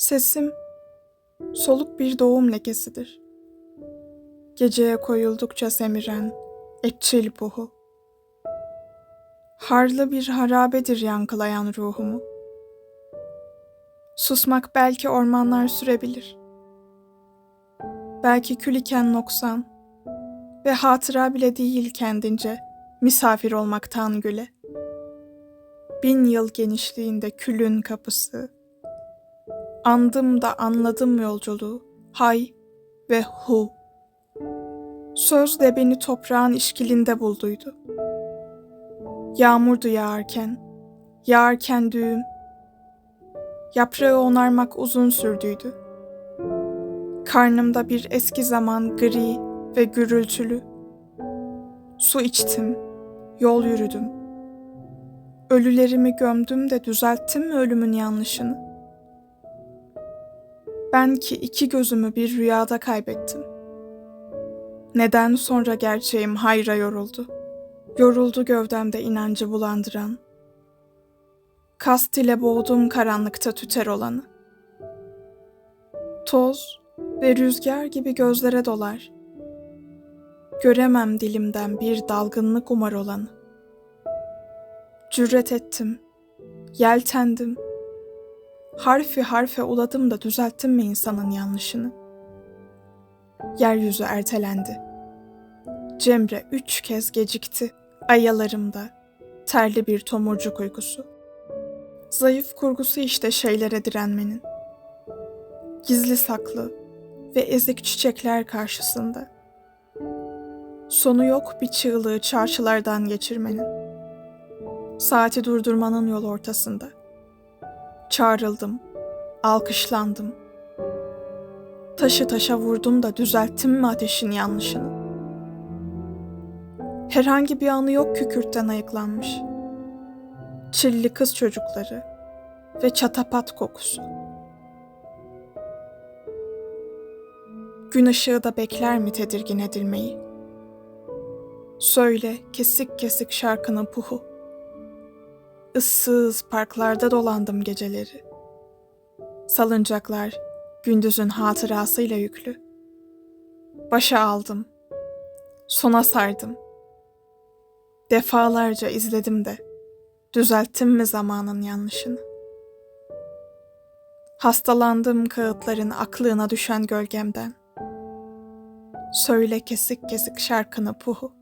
Sesim soluk bir doğum lekesidir. Geceye koyuldukça semiren etçil buhu. Harlı bir harabedir yankılayan ruhumu. Susmak belki ormanlar sürebilir. Belki kül iken noksan ve hatıra bile değil kendince misafir olmaktan güle. Bin yıl genişliğinde külün kapısı, Andım da anladım yolculuğu, hay ve hu. Söz de beni toprağın işkilinde bulduydu. Yağmurdu yağarken, yağarken düğüm. Yaprağı onarmak uzun sürdüydü. Karnımda bir eski zaman gri ve gürültülü. Su içtim, yol yürüdüm. Ölülerimi gömdüm de düzelttim mi ölümün yanlışını?'' Ben ki iki gözümü bir rüyada kaybettim. Neden sonra gerçeğim hayra yoruldu. Yoruldu gövdemde inancı bulandıran. Kast ile boğdum karanlıkta tüter olanı. Toz ve rüzgar gibi gözlere dolar. Göremem dilimden bir dalgınlık umar olanı. Cüret ettim, yeltendim, harfi harfe uladım da düzelttim mi insanın yanlışını? Yeryüzü ertelendi. Cemre üç kez gecikti ayalarımda terli bir tomurcuk uykusu. Zayıf kurgusu işte şeylere direnmenin. Gizli saklı ve ezik çiçekler karşısında. Sonu yok bir çığlığı çarşılardan geçirmenin. Saati durdurmanın yol ortasında.'' Çağrıldım, alkışlandım. Taşı taşa vurdum da düzelttim mi ateşin yanlışını? Herhangi bir anı yok kükürtten ayıklanmış. Çilli kız çocukları ve çatapat kokusu. Gün ışığı da bekler mi tedirgin edilmeyi? Söyle kesik kesik şarkının puhu ıssız parklarda dolandım geceleri. Salıncaklar gündüzün hatırasıyla yüklü. Başa aldım. Sona sardım. Defalarca izledim de düzelttim mi zamanın yanlışını? Hastalandım kağıtların aklına düşen gölgemden. Söyle kesik kesik şarkını puhu.